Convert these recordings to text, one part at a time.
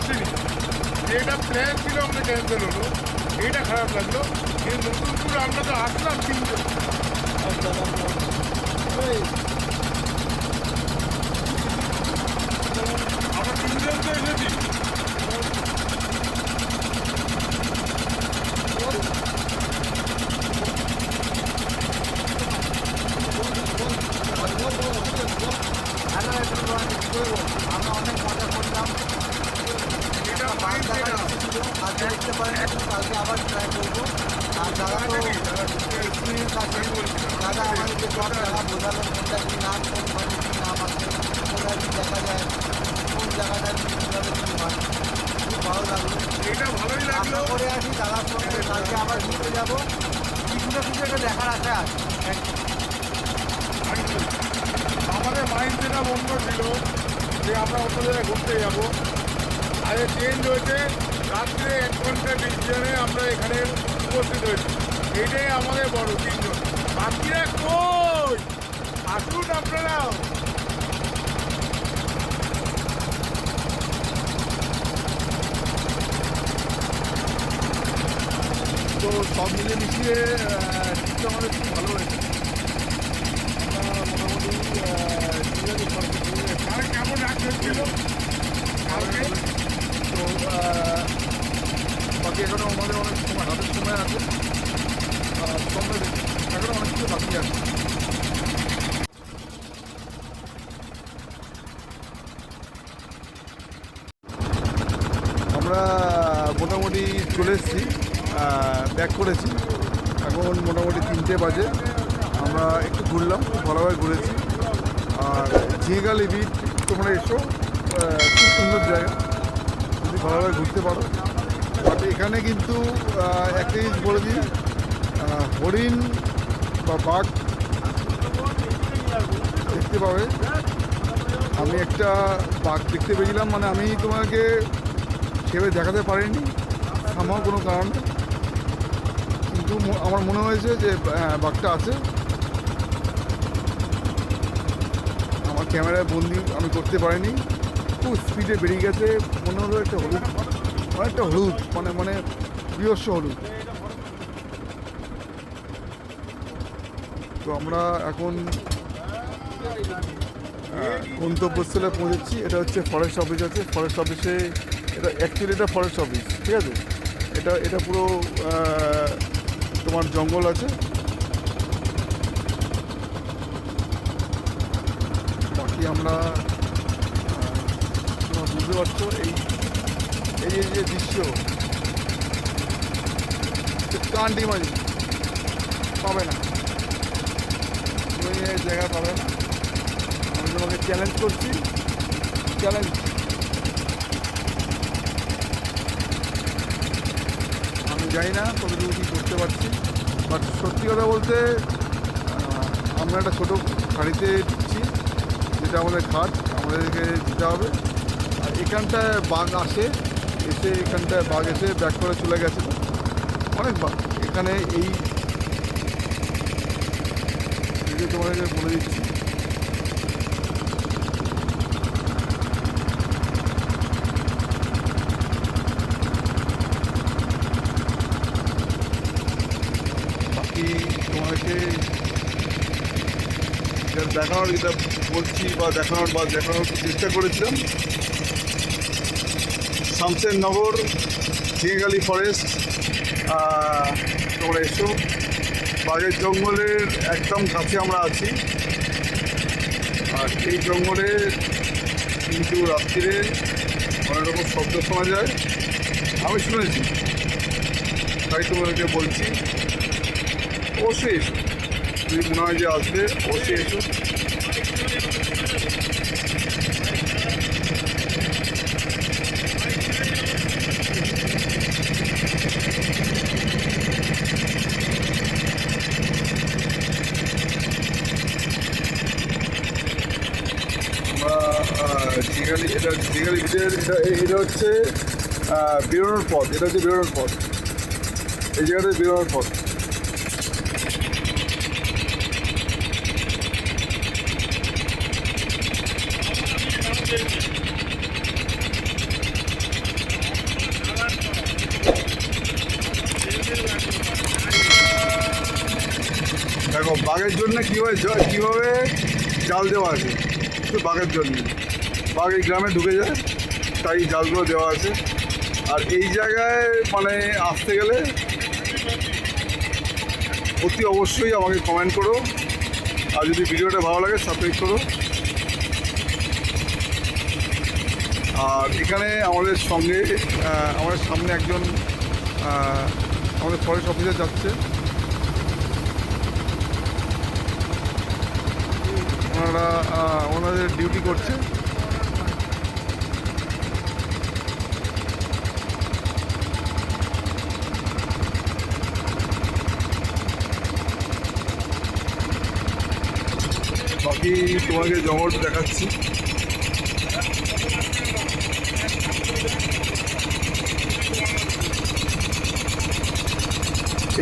আসেনি। যেটা প্ল্যান ছিল, আমরা ক্যান্সেল হলো। এটা খারাপ লাগল। এই নতুন করে আমরা তো আসলাম তিনজন। আমরা তিনজন তো এসেছি হ্যালো এভরিওয়ান আমরা অনেক মজা করলাম এটা মাইন্ড দেখা ছিল আজকে দেখতে পারেন কালকে আবার ট্রাই করব আর দাদা তো এক্সপিরিয়েন্স আছে দাদা আমাদেরকে সব জায়গা বোঝালো কোনটা কি নাম কোন মানে কি নাম আছে কোথায় কি দেখা যায় কোন জায়গাটা কি কীভাবে কী হয় খুব ভালো লাগল এটা ভালোই আশা লাগল করে আছি দাদার সঙ্গে কালকে আবার ঘুরতে যাব কিছু না কিছু একটা দেখার আশা আছে আমাদের অন্য ছিল যে আমরা অন্য জায়গায় ঘুরতে যাব। আগে চেঞ্জ হয়েছে রাত্রে এক ঘণ্টা ডিসিশনে আমরা এখানে উপস্থিত হয়েছি। এটাই আমাদের বড় তিনজন। বাকিরা কই? আসুন আপনারাও তো সব মিলে মিশিয়ে আমাদের খুব ভালো হয়েছে আমরা মোটামুটি আহ, নিরামিষ খরচ করে আর কেমন অ্যাক্সেস ছিল তো বাকি আমাদের অনেক সময় সময় আছে অনেক বাকি আছে আমরা মোটামুটি চলে এসেছি ব্যাক করেছি। এখন মোটামুটি তিনটে বাজে। আমরা একটু ঘুরলাম ভালোভাবে ঘুরেছি। আর ঝিঁগালি বিচ তোমরা এসো। খুব সুন্দর জায়গা। যদি ভালোভাবে ঘুরতে পারো। বাট এখানে কিন্তু একটা জিনিস বলে দিই হরিণ বা বাঘ দেখতে পাবে। আমি একটা বাঘ দেখতে পেয়েছিলাম মানে আমি তোমাকে সেভাবে দেখাতে পারিনি আমার কোনো কারণে। কিন্তু আমার মনে হয়েছে যে বাঘটা আছে। ক্যামেরায় বন্দি আমি করতে পারিনি। খুব স্পিডে বেরিয়ে গেছে। মনে হলো একটা হলুদ, অনেকটা হলুদ মানে মানে বৃহস্ব হলুদ। তো আমরা এখন গন্তব্যস্থলে পৌঁছেছি। এটা হচ্ছে ফরেস্ট অফিস আছে। ফরেস্ট অফিসে এটা অ্যাকচুয়ালি এটা ফরেস্ট অফিস ঠিক আছে? এটা এটা পুরো তোমার জঙ্গল আছে। বাকি আমরা তোমরা বুঝতে পারছ, এই এই যে দৃশ্য কান্টি মাঝি পাবে না। তুমি এই জায়গা পাবে না। আমি তোমাকে চ্যালেঞ্জ করছি চ্যালেঞ্জ আমি জানি না কতটুকু কী করতে পারছি বাট সত্যি কথা বলতে আমরা একটা ছোটো গাড়িতে যেটা আমাদের ঘাট, আমাদেরকে যেতে হবে। আর এখানটায় বাঘ আসে, এসে এখানটায় বাঘ এসে ব্যাক করে চলে গেছে। অনেক বাঘ। এখানে এই তোমাদেরকে বলে দিচ্ছি। বাকি যেটা দেখানোর যেটা বলছি বা দেখানোর বা দেখানোর চেষ্টা করেছিলাম। শামসেরনগর ঝিঙেগালি ফরেস্ট তোমরা এসো। বাগের জঙ্গলের একদম কাছে আমরা আছি। আর এই জঙ্গলে কিন্তু রাত্রিরে অনেক রকম শব্দ শোনা যায়। আমি শুনেছি, তাই তোমাদেরকে বলছি। অবশ্যই münacaatı o şeyin সিঙ্গালি এটা সিঙ্গালি ভিটের এটা এটা হচ্ছে বেরোনোর পথ এটা হচ্ছে বেরোনোর পথ এই জায়গাটা বেরোনোর পথ বাঘের জন্য কীভাবে কীভাবে জাল দেওয়া আছে? শুধু বাঘের জন্য। বাঘ এই গ্রামে ঢুকে যায়, তাই জালগুলো দেওয়া আছে। আর এই জায়গায় মানে আসতে গেলে অতি অবশ্যই আমাকে কমেন্ট করো। আর যদি ভিডিওটা ভালো লাগে সাবস্ক্রাইব করো। আর এখানে আমাদের সঙ্গে আমাদের সামনে একজন আমাদের ফরেস্ট অফিসার যাচ্ছে। ওনারা ওনাদের ডিউটি করছে। বাকি তোমাকে জঙ্গলটা দেখাচ্ছি।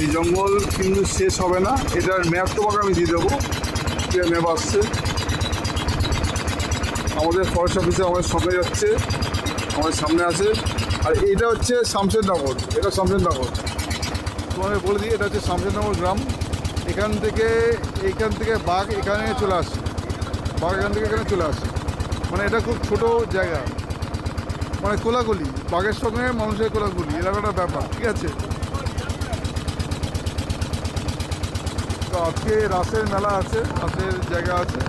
এই জঙ্গল কিন্তু শেষ হবে না। এটার ম্যাপ তোমাকে আমি দিয়ে দেবো। ম্যাপ আসছে। আমাদের ফরেস্ট অফিসে আমাদের সামনে যাচ্ছে আমাদের সামনে আছে। আর এটা হচ্ছে শামশেরনগর এটা শামশেরনগর তোমাকে বলে দিই, এটা হচ্ছে শামশেরনগর গ্রাম। এখান থেকে এখান থেকে বাঘ এখানে চলে আসে। বাঘ এখান থেকে এখানে চলে আসে। মানে এটা খুব ছোট জায়গা। মানে কোলাগুলি বাঘের সঙ্গে মানুষের কোলাগুলি একটা ব্যাপার, ঠিক আছে? তো আজকে রাসের মেলা আছে, রাসের জায়গা আছে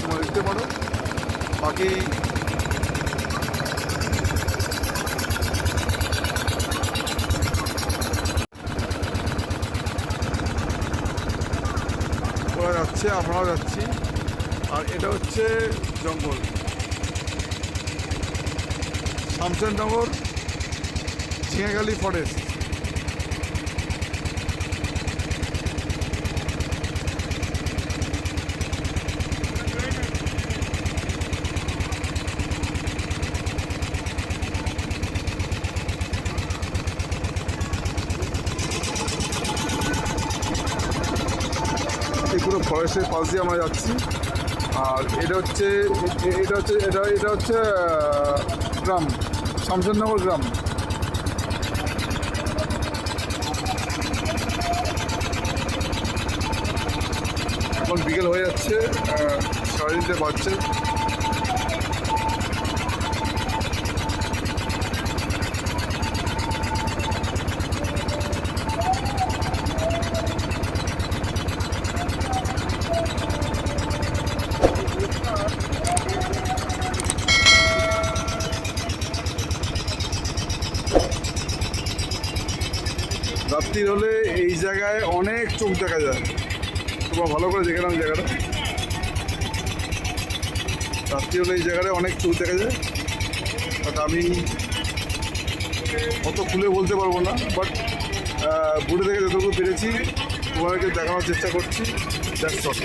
তোমরা দেখতে পারো বাকি ওরা যাচ্ছে আমরাও যাচ্ছি। আর এটা হচ্ছে জঙ্গল। শামশেরনগর ঝিঙাগালি ফরেস্ট এই পুরো ফরেস্টের পাশ দিয়ে আমরা যাচ্ছি। আর এটা হচ্ছে এটা হচ্ছে, এটা এটা হচ্ছে গ্রাম শামশেরনগর গ্রাম। এখন বিকেল হয়ে যাচ্ছে সাড়ে তিনটে বাজছে রাত্রি হলে এই জায়গায় অনেক চোখ দেখা যায়। তোমরা ভালো করে দেখে জায়গাটা। রাত্রি হলে এই জায়গাটা অনেক চোখ দেখা যায়। বাট আমি অত খুলে বলতে পারব না, বাট বুড়ে থেকে যতটুকু পেরেছি, তোমাদেরকে দেখানোর চেষ্টা করছি। অল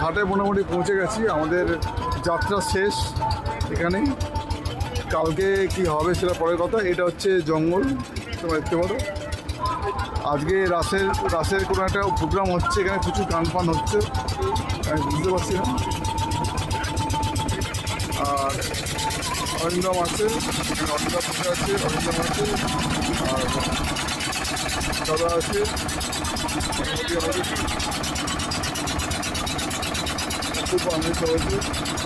ঘাটে মোটামুটি পৌঁছে গেছি। আমাদের যাত্রা শেষ এখানে। কালকে কি হবে সেটা পরের কথা। এটা হচ্ছে জঙ্গল। তোমরা দেখতে পারো। আজকে রাসের রাসের কোনো একটা প্রোগ্রাম হচ্ছে এখানে। প্রচুর গান ফান হচ্ছে। আমি বুঝতে পারছি না। আর অরিন্দম আছে। অরিন্দম আছে অরিন্দম আছে। আর দাদা আছে। খুব আনন্দিত হয়েছে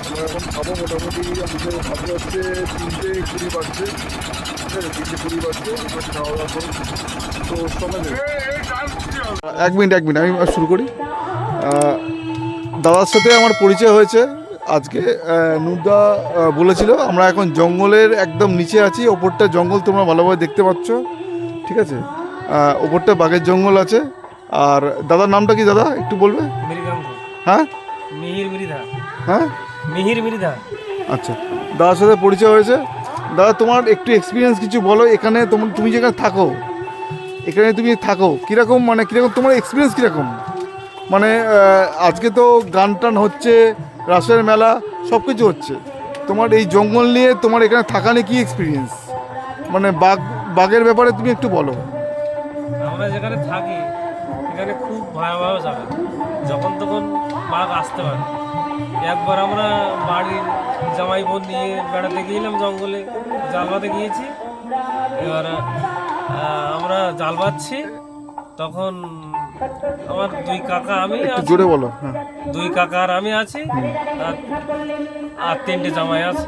আমরা এখন খাব মোটামুটি আমাদের হচ্ছে তিনটে কুড়ি বাজছে। ঠিক আছে তিনটে কুড়ি বাজছে আমরা খাওয়া দাওয়া করব। তো সময় এক মিনিট এক মিনিট আমি শুরু করি। দাদার সাথে আমার পরিচয় হয়েছে আজকে। নুরদা বলেছিল আমরা এখন জঙ্গলের একদম নিচে আছি ওপরটা জঙ্গল তোমরা ভালোভাবে দেখতে পাচ্ছ। ঠিক আছে? ওপরটা বাঘের জঙ্গল আছে। আর দাদার নামটা কি দাদা একটু বলবে? হ্যাঁ? মিহির মৃধা হ্যাঁ? মিহির মৃধা আচ্ছা। দাদার সাথে পরিচয় হয়েছে। দাদা তোমার একটু এক্সপিরিয়েন্স কিছু বলো এখানে তোমার তুমি যেখানে থাকো এখানে তুমি থাকো কীরকম মানে কীরকম তোমার এক্সপিরিয়েন্স কীরকম? মানে আজকে তো গান টান হচ্ছে রাসের মেলা সব কিছু হচ্ছে। তোমার এই জঙ্গল নিয়ে তোমার এখানে থাকা নিয়ে কী এক্সপিরিয়েন্স মানে বাঘ বাঘের ব্যাপারে তুমি একটু বলো। আমরা যেখানে থাকি এখানে খুব ভয়াবহ জায়গা। যখন তখন বাঘ আসতে পারে। একবার আমরা বাড়ির জামাই বোন নিয়ে বেড়াতে গিয়েছিলাম জঙ্গলে জাল বাঁধতে গিয়েছি। এবার আমরা জাল বাঁধছি। তখন আমার দুই কাকা আমি জোরে বলো হ্যাঁ। দুই কাকা আর আমি আছি। আর আর তিনটে জামাই আছে।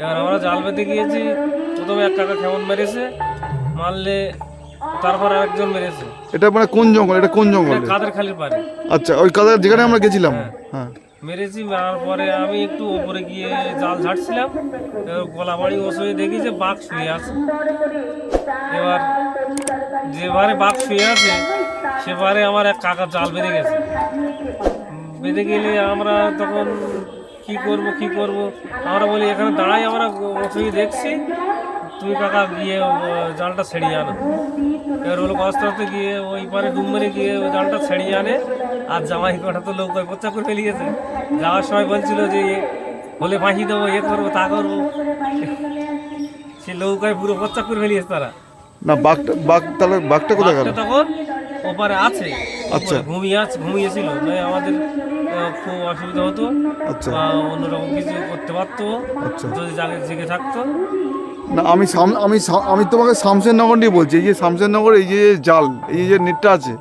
এবার আমরা জাল বেঁধে গিয়েছি। প্রথমে এক কাকা কেমন মেরেছে। মারলে তারপর আরেকজন মেরেছে। এটা মানে কোন জঙ্গল? এটা কোন জঙ্গল এটা কাদের খালির পারে আচ্ছা ওই কাদা যেখানে আমরা গেছিলাম? হ্যাঁ। মেরেছি মারার পরে আমি একটু ওপরে গিয়ে জাল ঝাড়ছিলাম। গলাবাড়ি ওসয়ে দেখি যে বাঘ শুয়ে আছে। এবার যেবারে বাঘ শুয়ে আছে সেবারে আমার এক কাকার জাল বেঁধে গেছে। বেঁধে গেলে আমরা তখন কি করব কি করব? আমরা বলি এখানে দাঁড়াই আমরা ওসয়ে দেখছি। তুই কাকা গিয়ে জালটা ছেড়িয়ে আনো। এবার ওগুলো আস্তে আস্তে গিয়ে ওই পারে ডুব মেরে গিয়ে ওই জালটা ছেড়িয়ে আনে। আর জামাই কটা তো লোক পচ্চা করে ফেলে গেছে যাওয়ার সময় বলছিল যে হলে ফাঁসি দেবো এ করব তা করব। সে লৌকায় পুরো পচ্চা করে ফেলিয়েছে তারা। না বাঘটা বাঘ তাহলে বাঘটা কোথায় গেল? তখন ওপারে আছে। আচ্ছা। ঘুমিয়ে আছে ঘুমিয়েছিল। নয় আমাদের খুব অসুবিধা হতো আচ্ছা। অন্যরকম কিছু করতে পারতো। আচ্ছা। যদি জাগে জেগে থাকতো। না আমি সাম- আমি আমি তোমাকে শামশেরনগর নিয়ে বলছি এই যে শামশেরনগর এই যে জাল এই যে নেটটা আছে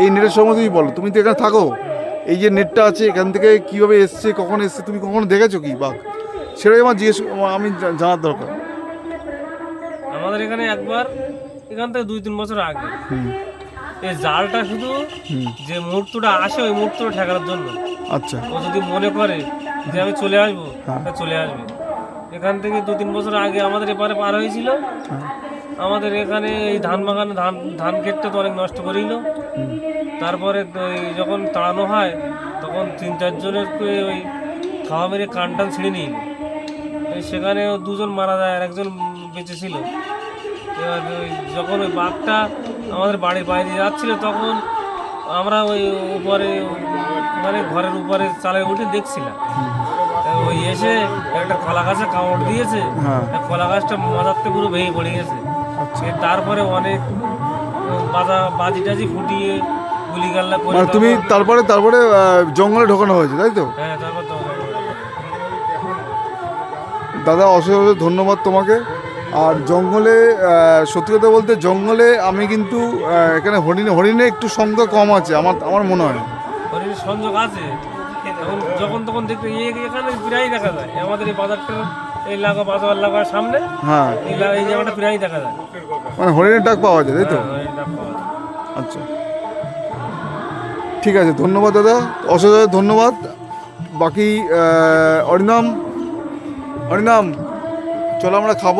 এই নেটের সম্বন্ধে তুমি বলো তুমি তো এখানে থাকো এই যে নেটটা আছে এখান থেকে কীভাবে এসছে কখন এসছে তুমি কখনো দেখেছ কি বাঘ? সেটাই আমার জিজ্ঞেস আমি জানার দরকার। আমাদের এখানে একবার এখান থেকে দুই তিন বছর আগে। এই জালটা শুধু যে মুহূর্তটা আসে ওই মুহূর্তটা ঠেকানোর জন্য। আচ্ছা। ও যদি মনে করে যে আমি চলে আসব হ্যাঁ। চলে আসবে। এখান থেকে দু তিন বছর আগে আমাদের এপারে পার হয়েছিল। হ্যাঁ আমাদের এখানে এই ধান বাগানে ধান ধান ক্ষেতটা তো অনেক নষ্ট করিল তারপরে যখন তাড়ানো হয়, তখন তিন চারজনের ওই খাওয়া মেরে কান টান ছিঁড়ে নিই সেখানে দুজন মারা যায় আর একজন বেঁচে ছিল। এবার ওই যখন ওই বাঘটা আমাদের বাড়ির বাইরে যাচ্ছিল, তখন আমরা ওই উপরে মানে ঘরের উপরে চালে উঠে দেখছিলাম। ওই এসে একটা কলা গাছে কামড় দিয়েছে। হ্যাঁ। কলা গাছটা মাথাতে পুরো ভেঙে পড়ে গেছে। তারপরে অনেক বাজা বাজি টাজি ফুটিয়ে গুলি গাল্লা করে মানে তুমি তারপরে তারপরে জঙ্গলে ঢোকানো হয়েছে তাই তো? হ্যাঁ তারপর দাদা অশেষ অশেষ ধন্যবাদ তোমাকে। আর জঙ্গলে সত্যি কথা বলতে জঙ্গলে আমি কিন্তু এখানে হরিণে হরিণে একটু সংখ্যা কম আছে আমার আমার মনে হয়। হরিণের সংযোগ আছে? এখন যখন তখন দেখতে এখানে প্রায় দেখা যায়। আমাদের এই বাজারটার এই লাগা বাজার লাগার সামনে হ্যাঁ। এই এই জায়গাটা প্রায় দেখা যায়। মানে হরিণের ডাক পাওয়া যায় তাই তো? হ্যাঁ, হরিণের ডাক পাওয়া যায়। আচ্ছা। ঠিক আছে ধন্যবাদ দাদা। অশেষ ধন্যবাদ। বাকি আহ, অরিন্দম অরিন্দম চলো আমরা খাব।